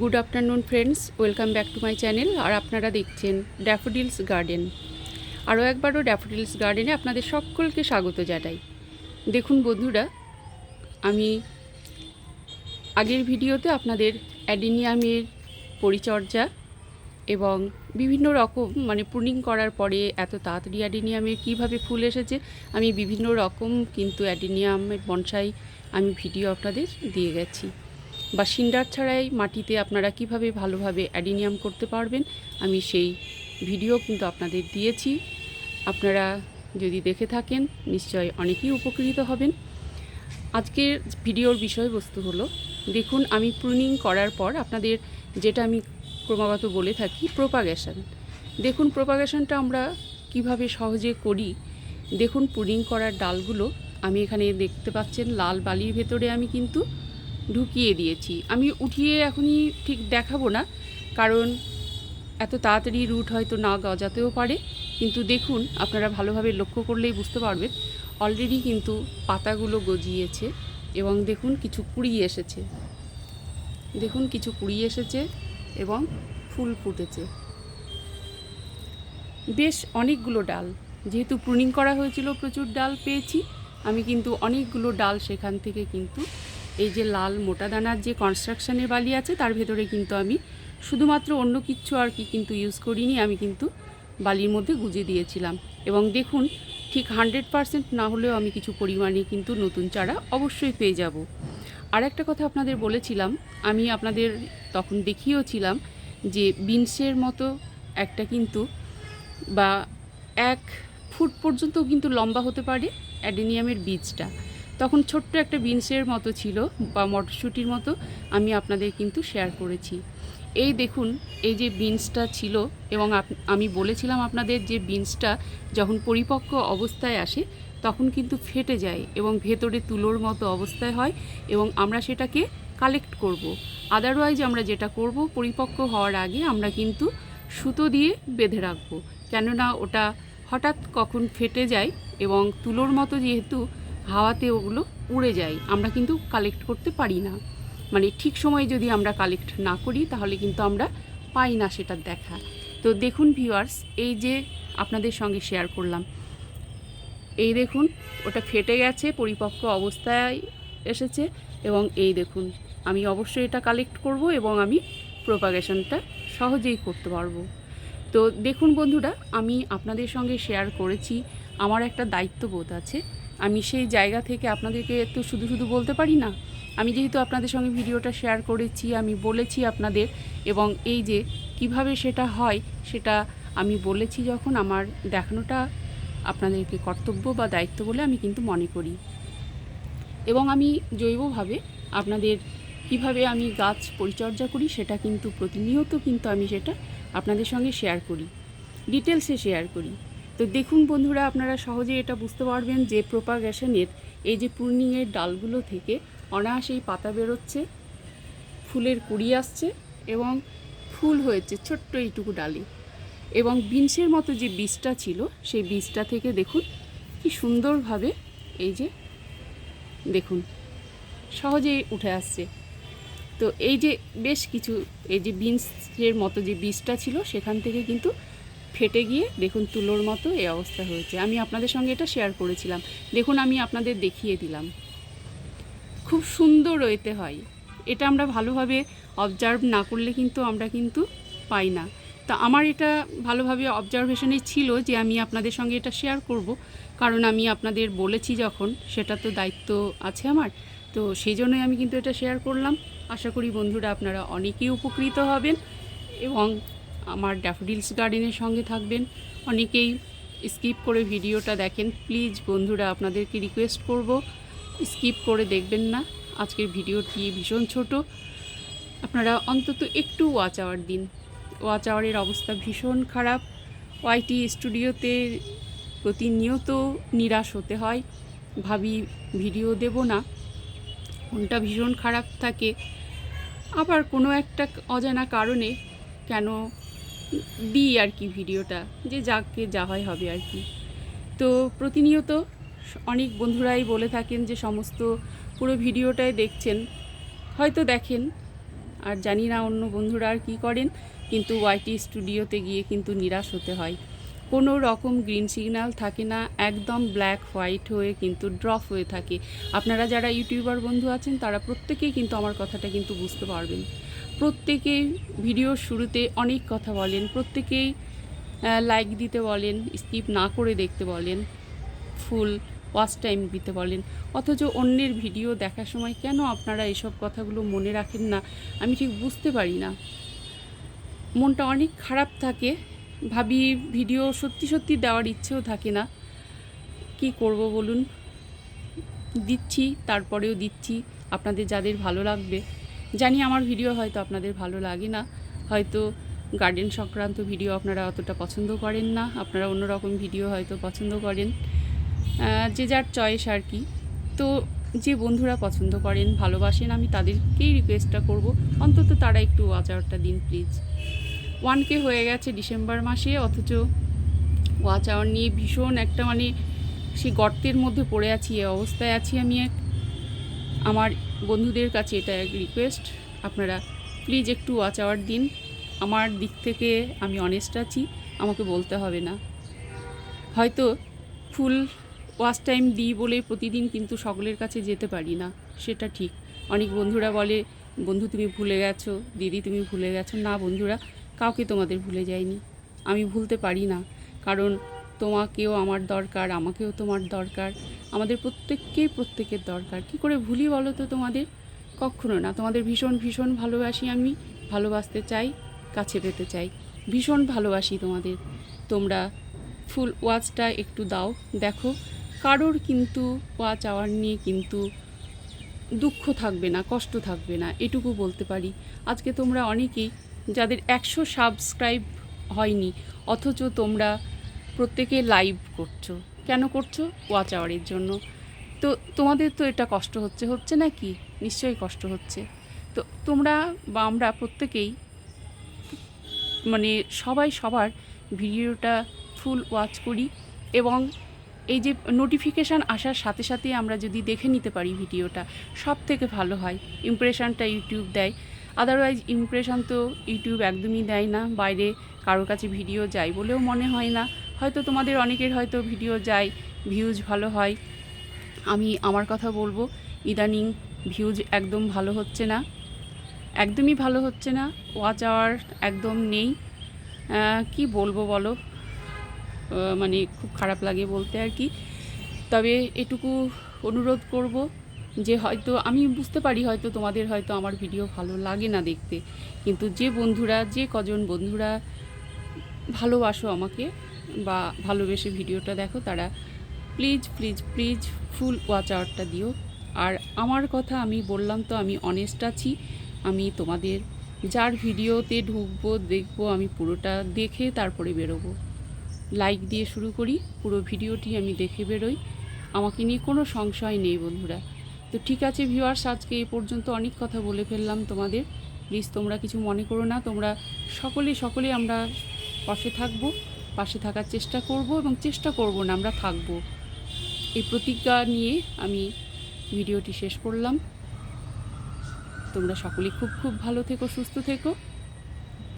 Good afternoon friends welcome back to my channel আর আপনারা দেখছেন daffodils garden আরও একবারও ড্যাফোডিলস গার্ডেনে আপনাদের সকলকে স্বাগত জানাই। দেখুন বন্ধুরা, আমি আগের ভিডিওতে আপনাদের অ্যাডিনিয়ামের পরিচর্যা এবং বিভিন্ন রকম মানে প্রুনিং করার পরে এত তাড়াতাড়ি অ্যাডিনিয়ামের কীভাবে ফুল এসেছে, আমি বিভিন্ন রকম কিন্তু অ্যাডিনিয়ামের বনসাই আমি ভিডিও আপনাদের দিয়ে গেছি। বা সিন্ডার ছাড়াই মাটিতে আপনারা কীভাবে ভালোভাবে অ্যাডিনিয়াম করতে পারবেন, আমি সেই ভিডিও কিন্তু আপনাদের দিয়েছি। আপনারা যদি দেখে থাকেন, নিশ্চয় অনেকেই উপকৃত হবেন। আজকের ভিডিওর বিষয়বস্তু হলো, দেখুন আমি প্রুনিং করার পর আপনাদের যেটা আমি ক্রমাগত বলে থাকি, প্রোপাগেশন। দেখুন প্রোপাগেশনটা আমরা কীভাবে সহজে করি, দেখুন প্রুনিং করার ডালগুলো, আমি এখানে দেখতে পাচ্ছেন লাল বালির ভেতরে আমি কিন্তু ঢুকিয়ে দিয়েছি। আমি উঠিয়ে এখনই ঠিক দেখাবো না, কারণ এত তাড়াতাড়ি রুট হয়তো না গজাতেও পারে। কিন্তু দেখুন, আপনারা ভালোভাবে লক্ষ্য করলেই বুঝতে পারবেন অলরেডি কিন্তু পাতাগুলো গজিয়েছে এবং দেখুন কিছু কুড়ি এসেছে। দেখুন কিছু কুড়ি এসেছে এবং ফুল ফুটেছে। বেশ অনেকগুলো ডাল, যেহেতু প্রুনিং করা হয়েছিল, প্রচুর ডাল পেয়েছি। আমি কিন্তু অনেকগুলো ডাল সেখান থেকে কিন্তু এই যে লাল মোটা দানার যে কনস্ট্রাকশনের বালি আছে, তার ভেতরে কিন্তু আমি শুধুমাত্র অন্য কিচ্ছু আর কি কিন্তু ইউজ করিনি, আমি কিন্তু বালির মধ্যে গুজে দিয়েছিলাম। এবং দেখুন, ঠিক হান্ড্রেড পারসেন্ট না হলেও আমি কিছু পরিমাণে কিন্তু নতুন চারা অবশ্যই পেয়ে যাব। আর একটা কথা আপনাদের বলেছিলাম, আমি আপনাদের তখন দেখিয়েওছিলাম যে বিনসের মতো একটা কিন্তু বা এক ফুট পর্যন্ত কিন্তু লম্বা হতে পারে অ্যাডেনিয়ামের বীজটা। তখন ছোট্ট একটা বিনসের মতো ছিল, বা মটরশুঁটির মতো আমি আপনাদের কিন্তু শেয়ার করেছি এই দেখুন, এই যে বিনসটা ছিল, এবং আমি বলেছিলাম আপনাদের যে বিনসটা যখন পরিপক্ক অবস্থায় আসে, তখন কিন্তু ফেটে যায় এবং ভেতরে তুলোর মতো অবস্থায় হয়, এবং আমরা সেটাকে কালেক্ট করব। আদারওয়াইজ আমরা যেটা করব, পরিপক্ক হওয়ার আগে আমরা কিন্তু সুতো দিয়ে বেঁধে রাখব কেননা ওটা হঠাৎ কখন ফেটে যায়, এবং তুলোর মতো যেহেতু হাওয়াতে ওগুলো উড়ে যায়। আমরা কিন্তু কালেক্ট করতে পারি না। মানে ঠিক সময়ে যদি আমরা কালেক্ট না করি, তাহলে কিন্তু আমরা পাই না সেটার দেখা। তো দেখুন ভিউয়ার্স এই যে আপনাদের সঙ্গে শেয়ার করলাম। এই দেখুন, ওটা ফেটে গেছে, পরিপক্ক অবস্থায় এসেছে এবং এই দেখুন, আমি অবশ্যই এটা কালেক্ট করব এবং আমি প্রোপাগেশনটা সহজেই করতে পারব। তো দেখুন বন্ধুরা, আমি আপনাদের সঙ্গে শেয়ার করেছি। আমার একটা দায়িত্ববোধ আছে। আমি সেই জায়গা থেকে আপনাদেরকে তো শুধু শুধু বলতে পারি না? আমি যেহেতু আপনাদের সঙ্গে ভিডিওটা শেয়ার করেছি, আমি বলেছি আপনাদের এবং এই যে কীভাবে সেটা হয়, সেটা আমি বলেছি যখন আমার দেখানোটা আপনাদেরকে কর্তব্য বা দায়িত্ব বলে আমি কিন্তু মনে করি। এবং আমি জৈবভাবে আপনাদের কীভাবে আমি গাছ পরিচর্যা করি, সেটা কিন্তু প্রতিনিয়ত কিন্তু আমি সেটা আপনাদের সঙ্গে শেয়ার করি। ডিটেলসে শেয়ার করি। তো দেখুন বন্ধুরা, আপনারা সহজে এটা বুঝতে পারবেন যে প্রোপাগেশনের এই যে পূর্ণিংয়ের ডালগুলো থেকে অনায়াসেই পাতা বেরোচ্ছে, ফুলের কুড়ি আসছে এবং ফুল হয়েছে ছোট্ট এইটুকু ডালে। এবং বিনসের মতো যে বীজটা ছিল, সেই বীজটা থেকে দেখুন কি সুন্দরভাবে এই যে দেখুন সহজেই উঠে আসছে। তো এই যে বেশ কিছু, এই যে বিনসের মতো যে বীজটা ছিল, সেখান থেকে কিন্তু ফেটে গিয়ে দেখুন তুলোর মতো এই অবস্থা হয়েছে। আমি আপনাদের সঙ্গে এটা শেয়ার করেছিলাম। দেখুন, আমি আপনাদের দেখিয়ে দিলাম। খুব সুন্দর এতে হয়। এটা আমরা ভালোভাবে অবজার্ভ না করলে কিন্তু আমরা কিন্তু পাই না। তা আমার এটা ভালোভাবে অবজারভেশনে ছিল যে আমি আপনাদের সঙ্গে এটা শেয়ার করব। কারণ আমি আপনাদের বলেছি যখন, সেটা তো দায়িত্ব আছে আমার। তো সেই জন্যই আমি কিন্তু এটা শেয়ার করলাম। আশা করি বন্ধুরা আপনারা অনেকেই উপকৃত হবেন এবং আমার ড্যাফোডিলস গার্ডেনের সঙ্গে থাকবেন। অনেকেই স্কিপ করে ভিডিওটা দেখেন। প্লিজ বন্ধুরা, আপনাদেরকে রিকোয়েস্ট করব, স্কিপ করে দেখবেন না। আজকের ভিডিওটি ভীষণ ছোট। আপনারা অন্তত একটু ওয়াচ আওয়ার দিন। ওয়াচ আওয়ারের অবস্থা ভীষণ খারাপ। ওয়াইটি স্টুডিওতে প্রতিনিয়ত নিরাশ হতে হয়। ভাবি, ভিডিও দেব না। মনটা ভীষণ খারাপ থাকে। আবার কোনো একটা অজানা কারণে কেন দিই আর কি ভিডিওটা, যে যাকে যা হয় হবে আর কি। তো প্রতিনিয়ত অনেক বন্ধুরাই বলে থাকেন যে সমস্ত পুরো ভিডিওটাই দেখছেন, হয়তো দেখেন, আর জানি না অন্য বন্ধুরা আর কী করেন, কিন্তু ওয়াইটি স্টুডিওতে গিয়ে কিন্তু নিরাশ হতে হয়। কোনো রকম গ্রিন সিগন্যাল থাকে না, একদম ব্ল্যাক হোয়াইট হয়ে কিন্তু ড্রপ হয়ে থাকে। আপনারা যারা ইউটিউবার বন্ধু আছেন, তারা প্রত্যেকেই কিন্তু আমার কথাটা কিন্তু বুঝতে পারবেন। প্রত্যেকেই ভিডিওর শুরুতে অনেক কথা বলেন, প্রত্যেকেই লাইক দিতে বলেন স্কিপ না করে দেখতে বলেন ফুল ওয়াচ টাইম দিতে বলেন। অথচ অন্যের ভিডিও দেখার সময় কেন আপনারা এসব কথাগুলো মনে রাখেন না? আমি ঠিক বুঝতে পারি না। মনটা অনেক খারাপ থাকে ভাবি ভিডিও সত্যি সত্যি দেওয়ার ইচ্ছেও থাকে না। কি করব বলুন? দিচ্ছি, তারপরেও দিচ্ছি। আপনাদের যাদের ভালো লাগবে। জানি আমার ভিডিও হয়তো আপনাদের ভালো লাগে না। হয়তো গার্ডেন সংক্রান্ত ভিডিও আপনারা অতটা পছন্দ করেন না। আপনারা অন্যরকম ভিডিও হয়তো পছন্দ করেন। যে যার চয়েস আর কি। তো যে বন্ধুরা পছন্দ করেন, ভালোবাসেন, আমি তাদেরকেই রিকোয়েস্টটা করব। অন্তত তারা একটু ওয়াচ আওয়ারটা দিন প্লিজ ওয়ান কে হয়ে গেছে ডিসেম্বর মাসে, অথচ ওয়াচ আওয়ার নিয়ে ভীষণ একটা মানে সেই গর্তের মধ্যে পড়ে আছি এই অবস্থায় আছি আমি এক। আমার বন্ধুদের কাছে এটা এক রিকোয়েস্ট আপনারা প্লিজ একটু ওয়াচ আওয়ার দিন। আমার দিক থেকে আমি অনেস্ট আছি, আমাকে বলতে হবে না। হয়তো ফুল ওয়াচ টাইম দিই বলে প্রতিদিন কিন্তু সকলের কাছে যেতে পারি না, সেটা ঠিক। অনেক বন্ধুরা বলে, বন্ধু তুমি ভুলে গেছো, দিদি তুমি ভুলে গেছো। না বন্ধুরা কাউকে তোমাদের ভুলে যায়নি আমি ভুলতে পারি না, কারণ তোমাকেও আমার দরকার, আমাকেও তোমার দরকার, আমাদের প্রত্যেককেই প্রত্যেকের দরকার। কি করে ভুলি বলো তো তোমাদের? কখনো না, তোমাদের ভীষণ ভীষণ ভালোবাসি আমি, ভালোবাসতে চাই, কাছে পেতে চাই। ভীষণ ভালোবাসি তোমাদের। তোমরা ফুল ওয়াচটা একটু দাও, দেখো। কারোর কিন্তু ওয়াচ আওয়ার নিয়ে কিন্তু দুঃখ থাকবে না, কষ্ট থাকবে না, এটুকু বলতে পারি। আজকে তোমরা অনেকেই যাদের একশো সাবস্ক্রাইব হয়নি, অথচ তোমরা প্রত্যেকে লাইভ করছ। কেন করছ? ওয়াচ আওয়ারের জন্য। তো তোমাদের তো এটা কষ্ট হচ্ছে হচ্ছে না কি? নিশ্চয়ই কষ্ট হচ্ছে। তো তোমরা বা আমরা প্রত্যেকেই মানে সবাই সবার ভিডিওটা ফুল ওয়াচ করি এবং এই যে নোটিফিকেশান আসার সাথে সাথে আমরা যদি দেখে নিতে পারি ভিডিওটা সব থেকে ভালো হয়। ইমপ্রেশনটা ইউটিউব দেয়। আদারওয়াইজ ইমপ্রেশন তো ইউটিউব একদমই দেয় না। বাইরে কারোর কাছে ভিডিও যায় বলেও মনে হয় না। হয়তো তোমাদের অনেকের হয়তো ভিডিও যায় ভিউজ ভালো হয়। আমি আমার কথা বলব, ইদানিং ভিউজ একদম ভালো হচ্ছে না। একদমই ভালো হচ্ছে না ওয়াচ আওয়ার একদম নেই। কি বলব বলো? মানে খুব খারাপ লাগে বলতে আর কি। তবে এটুকু অনুরোধ করব যে হয়তো আমি বুঝতে পারি হয়তো তোমাদের হয়তো আমার ভিডিও ভালো লাগে না দেখতে। কিন্তু যে বন্ধুরা, যে কজন বন্ধুরা ভালোবাসো আমাকে বা ভালোবেসে ভিডিওটা দেখো, তারা please please please full watch আওয়ারটা দিও। আর আমার কথা আমি বললাম তো, আমি অনেস্ট আছি। আমি তোমাদের যার ভিডিওতে ঢুকবো, দেখব, আমি পুরোটা দেখে তারপরে বেরোবো। লাইক দিয়ে শুরু করি, পুরো ভিডিওটি আমি দেখে বেরোই। আমাকে নিয়ে কোনো সংশয় নেই বন্ধুরা। তো ঠিক আছে ভিউয়ার্স আজকে এই পর্যন্ত অনেক কথা বলে ফেললাম তোমাদের। প্লিজ তোমরা কিছু মনে করো না, তোমরা সকলে সকলে আমরা পাশে থাকব, পাশে থাকার চেষ্টা করব এবং চেষ্টা করব না, আমরা থাকব। এই প্রতিজ্ঞা নিয়ে আমি ভিডিওটি শেষ করলাম। তোমরা সকলে খুব খুব ভালো থেকো, সুস্থ থেকো।